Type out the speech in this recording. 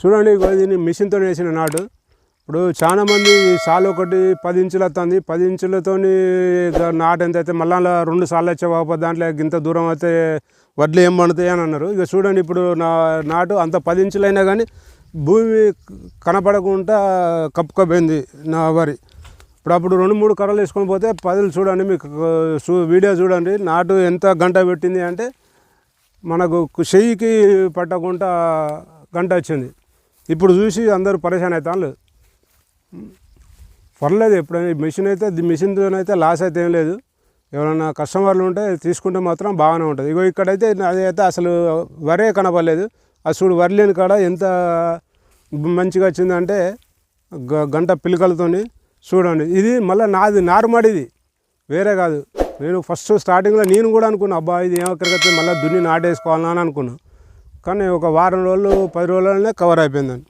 చూడండి ఇగో మిషన్తో వేసిన నాటు ఇప్పుడు చాలామంది సాలు ఒకటి పది ఇంచులు వస్తుంది పది ఇంచులతో నాటు ఎంత అయితే మళ్ళా రెండు సార్లు వచ్చే బాబు దాంట్లో ఇంత దూరం అయితే వడ్లు ఏం పండుతాయి అని అన్నారు. ఇక చూడండి ఇప్పుడు నా నాటు అంత పది ఇంచులైనా కానీ భూమి కనపడకుండా కప్పుకపోయింది నా వరి. ఇప్పుడు అప్పుడు రెండు మూడు కర్రలు వేసుకొని పోతే పదులు చూడండి మీకు వీడియో చూడండి. నాటు ఎంత గంట పెట్టింది అంటే మనకు చెయ్యికి పట్టకుండా గంట వచ్చింది. ఇప్పుడు చూసి అందరూ పరేషాన్ అవుతాను పర్లేదు ఎప్పుడైనా మిషన్ అయితే మిషన్తో అయితే లాస్ అయితే ఏం లేదు. ఎవరైనా కస్టమర్లు ఉంటే తీసుకుంటే మాత్రం బాగానే ఉంటుంది. ఇగో ఇక్కడైతే అదైతే అసలు వరే కనపడలేదు. ఆ చూడు వరి కాడ ఎంత మంచిగా వచ్చిందంటే గ- గంట పిలకలతోని చూడండి. ఇది మళ్ళీ నాది నారుమడిది. వేరే కాదు. నేను ఫస్ట్ స్టార్టింగ్లో నేను కూడా అనుకున్నా అబ్బా ఇది ఏమక్కడికైతే మళ్ళీ దున్ని నాటేసుకోవాలని అనుకున్నాను కానీ ఒక వారం రోజులు పది రోజులనే కవర్ అయిపోయిందండి.